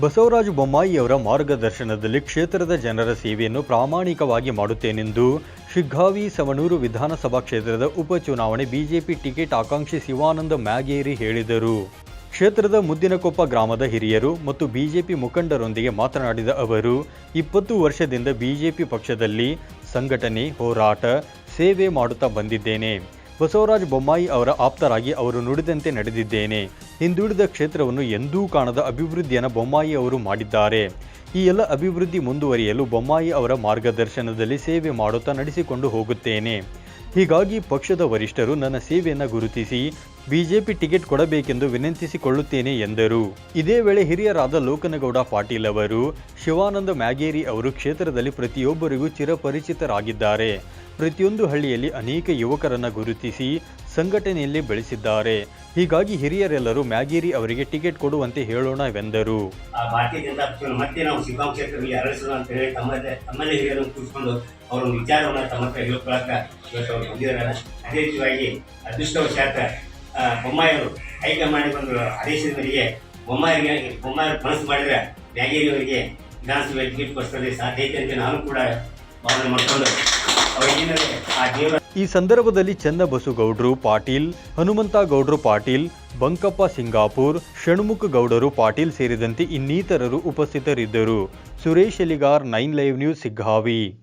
ಬಸವರಾಜ ಬೊಮ್ಮಾಯಿಯವರ ಮಾರ್ಗದರ್ಶನದಲ್ಲಿ ಕ್ಷೇತ್ರದ ಜನರ ಸೇವೆಯನ್ನು ಪ್ರಾಮಾಣಿಕವಾಗಿ ಮಾಡುತ್ತೇನೆಂದು ಶಿಗ್ಗಾವಿ ಸವಣೂರು ವಿಧಾನಸಭಾ ಕ್ಷೇತ್ರದ ಉಪಚುನಾವಣೆ ಬಿಜೆಪಿ ಟಿಕೆಟ್ ಆಕಾಂಕ್ಷಿ ಶಿವಾನಂದ ಮ್ಯಾಗೇರಿ ಹೇಳಿದರು. ಕ್ಷೇತ್ರದ ಮುದ್ದಿನಕೊಪ್ಪ ಗ್ರಾಮದ ಹಿರಿಯರು ಮತ್ತು ಬಿಜೆಪಿ ಮುಖಂಡರೊಂದಿಗೆ ಮಾತನಾಡಿದ ಅವರು, ಇಪ್ಪತ್ತು ವರ್ಷದಿಂದ ಬಿಜೆಪಿ ಪಕ್ಷದಲ್ಲಿ ಸಂಘಟನೆ, ಹೋರಾಟ, ಸೇವೆ ಮಾಡುತ್ತಾ ಬಂದಿದ್ದೇನೆ. ಬಸವರಾಜ ಬೊಮ್ಮಾಯಿ ಅವರ ಆಪ್ತರಾಗಿ ಅವರು ನುಡಿದಂತೆ ನಡೆದಿದ್ದೇನೆ. ಹಿಂದುಳಿದ ಕ್ಷೇತ್ರವನ್ನು ಎಂದೂ ಕಾಣದ ಅಭಿವೃದ್ಧಿಯನ್ನು ಬೊಮ್ಮಾಯಿ ಅವರು ಮಾಡಿದ್ದಾರೆ. ಈ ಎಲ್ಲ ಅಭಿವೃದ್ಧಿ ಮುಂದುವರಿಯಲು ಬೊಮ್ಮಾಯಿ ಅವರ ಮಾರ್ಗದರ್ಶನದಲ್ಲಿ ಸೇವೆ ಮಾಡುತ್ತಾ ನಡೆಸಿಕೊಂಡು ಹೋಗುತ್ತೇನೆ. ಹೀಗಾಗಿ ಪಕ್ಷದ ವರಿಷ್ಠರು ನನ್ನ ಸೇವೆಯನ್ನು ಗುರುತಿಸಿ ಬಿಜೆಪಿ ಟಿಕೆಟ್ ಕೊಡಬೇಕೆಂದು ವಿನಂತಿಸಿಕೊಳ್ಳುತ್ತೇನೆ ಎಂದರು. ಇದೇ ವೇಳೆ ಹಿರಿಯರಾದ ಲೋಕನಗೌಡ ಪಾಟೀಲ್ ಅವರು, ಶಿವಾನಂದ ಮ್ಯಾಗೇರಿ ಅವರು ಕ್ಷೇತ್ರದಲ್ಲಿ ಪ್ರತಿಯೊಬ್ಬರಿಗೂ ಚಿರಪರಿಚಿತರಾಗಿದ್ದಾರೆ. ಪ್ರತಿಯೊಂದು ಹಳ್ಳಿಯಲ್ಲಿ ಅನೇಕ ಯುವಕರನ್ನು ಗುರುತಿಸಿ ಸಂಘಟನೆಯಲ್ಲಿ ಬೆಳೆಸಿದ್ದಾರೆ. ಹೀಗಾಗಿ ಹಿರಿಯರೆಲ್ಲರೂ ಮ್ಯಾಗೇರಿ ಅವರಿಗೆ ಟಿಕೆಟ್ ಕೊಡುವಂತೆ ಹೇಳೋಣವೆಂದರು ಭಾರತೀಯ ಜನತಾ ಪಕ್ಷವನ್ನು ಮತ್ತೆ ನಾವು ಶಿವಗಾಂ ಕ್ಷೇತ್ರದಲ್ಲಿ ಅರಳಿಸೋಣ ಅಂತ ಹೇಳಿ ತಮ್ಮದೇ ತಮ್ಮಲ್ಲೇ ಹಿರಿಯರನ್ನು ಕೂರಿಸಿಕೊಂಡು ಅವರ ವಿಚಾರವನ್ನು ತಮ್ಮ ಹತ್ರ ಹೇಳ್ಕೊಳಕ ಇವತ್ತು ಅವರು ಬಂದಿದ್ದಾರೆ. ಅದೇ ರೀತಿಯಾಗಿ ಅದೃಷ್ಟವಶಾತ ಬೊಮ್ಮಾಯಿಯವರು ಹೈಕಮಾಂಡ್ ಒಂದು ಆದೇಶದ ಮೇರೆಗೆ ಬೊಮ್ಮಾಯಿಗೆ, ಬೊಮ್ಮಾಯಿ ಮನಸ್ಸು ಮಾಡಿದ್ರೆ ಮ್ಯಾಗೇರಿಯವರಿಗೆ ವಿಧಾನಸಭೆ ಟಿಕೆಟ್ ಕೊಡಿಸೋದೇ ಸಾಧ್ಯ ಐತೆ ಅಂತ ನಾನು ಕೂಡ ಭಾವನೆ ಮಾಡಿಕೊಂಡು ಈ ಸಂದರ್ಭದಲ್ಲಿ ಚನ್ನಬಸುಗೌಡ್ರು ಪಾಟೀಲ್, ಹನುಮಂತ ಗೌಡ್ರು ಪಾಟೀಲ್, ಬಂಕಪ್ಪ ಸಿಂಗಾಪುರ್, ಷಣ್ಮುಖ ಗೌಡರು ಪಾಟೀಲ್ ಸೇರಿದಂತೆ ಇನ್ನಿತರರು ಉಪಸ್ಥಿತರಿದ್ದರು. Suresh Eligar nine live news, Siggavi.